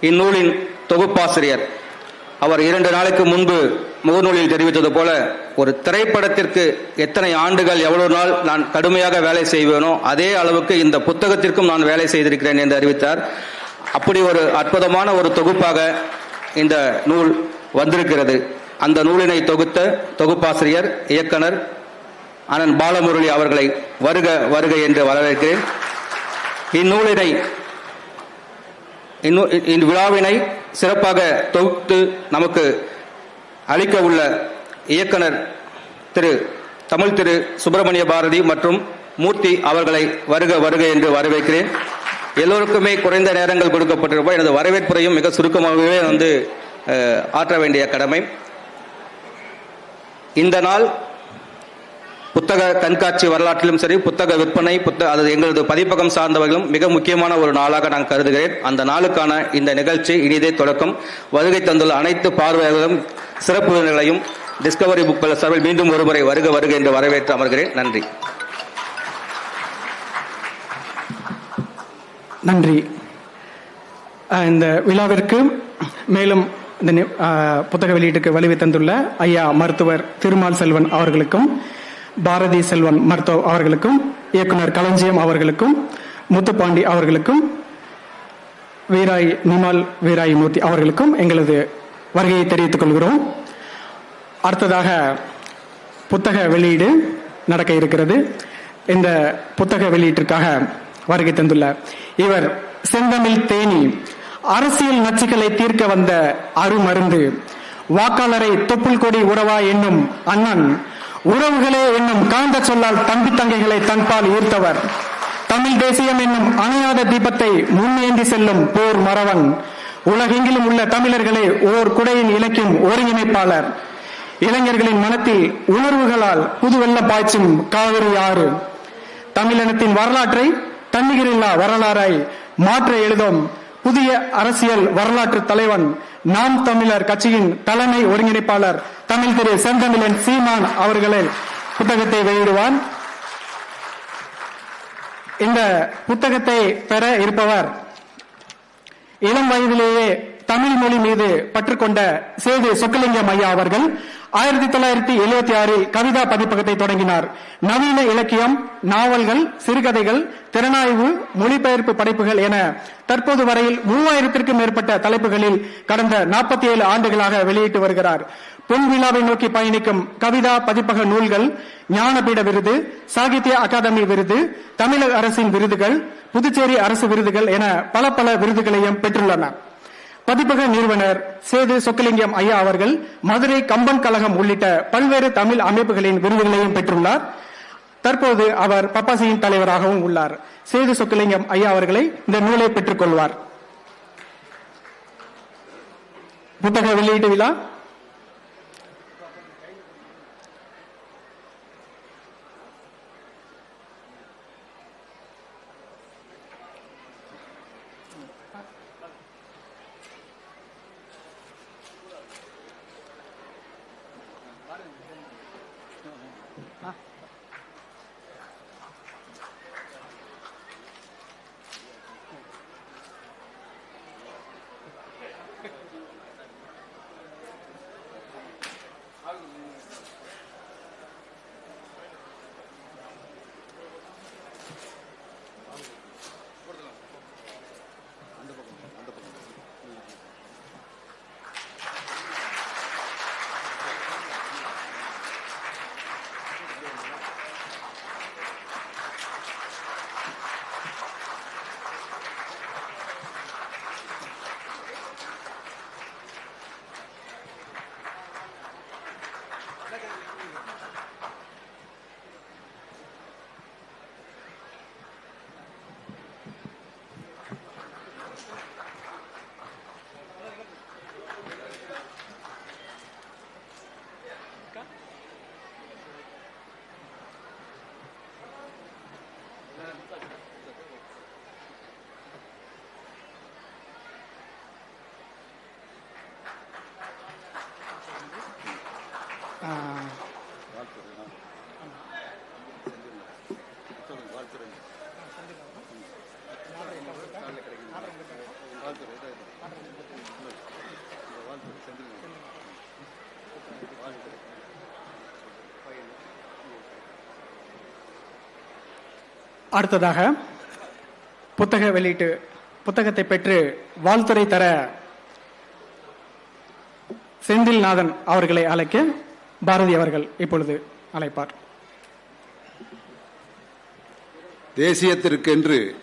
இந்நூலின் தொகுப்பாசிரியர். அவர் இரண்டு நாளைக்கு முன்பு முகநூலில் தெரிவித்தது போல ஒரு திரைப்படத்திற்கு எத்தனை ஆண்டுகள் எவ்வளவு நாள் நான் கடுமையாக வேலை செய்வேனோ அதே அளவுக்கு இந்த புத்தகத்திற்கும் நான் வேலை செய்திருக்கிறேன் என்று அறிவித்தார். அப்படி ஒரு அற்புதமான ஒரு தொகுப்பாக இந்த நூல் வந்திருக்கிறது. அந்த நூலினை தொகுத்த தொகுப்பாசிரியர் இயக்குனர் அனன் பாலமுரளி அவர்களை வருக வருக என்று வரவேற்கிறேன். இந்நூலினை இன்னும் இந்த விழாவினை சிறப்பாக தொகுத்து நமக்கு அளிக்க உள்ள இயக்குனர் திரு தமிழ் திரு சுப்பிரமணிய பாரதி மற்றும் மூர்த்தி அவர்களை வருக வருக என்று வரவேற்கிறேன். எல்லோருக்குமே குறைந்த நேரங்கள் கொடுக்கப்பட்டிருப்போம் எனது வரவேற்புரையும் மிக சுருக்கமாகவே வந்து ஆற்ற வேண்டிய கடமை. இந்த நாள் புத்தக கண்காட்சி வரலாற்றிலும் சரி புத்தக விற்பனை புத்தக அது எங்களது பதிப்பகம் சார்ந்தவர்களும் மிக முக்கியமான ஒரு நாளாக நான் கருதுகிறேன். அந்த நாளுக்கான இந்த நிகழ்ச்சி இனிதே தொடக்கம். வருகை தந்துள்ள அனைத்து பார்வையாளர்களும் சிறப்பு விருந்தினர்களையும் டிஸ்கவரி புக்கள் சார்பில் மீண்டும் ஒருமுறை வருக வருக என்று வரவேற்று அமர்கிறேன். நன்றி. நன்றி. இந்த விழாவிற்கு மேலும் இந்த புத்தக வெளியீட்டுக்கு வலிமை தந்துள்ள ஐயா மருத்துவர் திருமால் செல்வன் அவர்களுக்கும் பாரதி செல்வன் மருத்துவ அவர்களுக்கும் இயக்குனர் களஞ்சியம் அவர்களுக்கும் முத்துப்பாண்டி அவர்களுக்கும் வீராய் நிமால் வீராய் மூர்த்தி அவர்களுக்கும் எங்களது வருகையை தெரிவித்துக் கொள்கிறோம். அடுத்ததாக புத்தக வெளியீடு நடக்க இருக்கிறது. இந்த புத்தக வெளியீட்டிற்காக வருகை தந்துள்ள இவர் செந்தமிழ் தேனி அரசியல் நச்சுக்களை தீர்க்க வந்த அருமருந்து வாக்காளரை தொப்புள் கொடி உறவா என்னும் அண்ணன் உறவுகளே என்னும் காந்த சொல்லால் தம்பி தங்கைகளை தன்பால் ஈர்த்தவர். தமிழ் தேசியம் என்னும் அணையாத தீபத்தை முன்னேந்தி செல்லும் போர் மறவன் உலகெங்கிலும் உள்ள தமிழர்களை ஓர் குடையின் இலக்கியம் ஒருங்கிணைப்பாளர். இளைஞர்களின் மனத்தில் உணர்வுகளால் புதுவெள்ளம் பாய்ச்சும் காவிரி ஆறு. தமிழினத்தின் வரலாற்றை தன்னிகரில்லா வரலாறாய் மாற்ற எழுதும். புதிய அரசியல் வரலாற்று தலைவன் நாம் தமிழர் கட்சியின் தலைமை ஒருங்கிணைப்பாளர் தமிழ் திரு செந்தமிழன் சீமான் அவர்களை புத்தகத்தை வெளியிடுவான். இந்த புத்தகத்தை பெற இருப்பவர் இளம் வயதிலேயே தமிழ் மொழி மீது பற்றுக்கொண்ட சேது சொக்கலிங்கம் ஐயா அவர்கள். ஆயிரத்தி தொள்ளாயிரத்தி எழுபத்தி ஆறில் கவிதா பதிப்பகத்தை தொடங்கினார். நவீன இலக்கியம் நாவல்கள் சிறுகதைகள் திறனாய்வு மொழிபெயர்ப்பு படைப்புகள் என தற்போது வரையில் மூவாயிரத்திற்கும் மேற்பட்ட தலைப்புகளில் கடந்த நாற்பத்தி ஏழு ஆண்டுகளாக வெளியிட்டு வருகிறார். பொன் விழாவை நோக்கி பயணிக்கும் கவிதா பதிப்பக நூல்கள் ஞானபீட விருது சாகித்ய அகாதமி விருது தமிழக அரசின் விருதுகள் புதுச்சேரி அரசு விருதுகள் என பல பல விருதுகளையும் பெற்றுள்ளன. பதிப்பக நிறுவனர் சேது சொக்கலிங்கம் ஐயா அவர்கள் மதுரை கம்பன் கழகம் உள்ளிட்ட பல்வேறு தமிழ் அமைப்புகளின் விருதுகளையும் பெற்றுள்ளார். தற்போது அவர் பப்பாசியின் தலைவராகவும் உள்ளார். சேது சொக்கலிங்கம் ஐயா அவர்களை இந்த நூலை பெற்றுக் கொள்வார். புத்தக வெளியீட்டு விழா. 아. அடுத்ததாக புத்தக வெளியீட்டு புத்தகத்தை பெற்று வாழ்த்துறை தர செந்தில்நாதன் அவர்களை அழைக்க பாரதி அவர்கள் இப்பொழுது அழைப்பார். தேசியத்திற்கென்று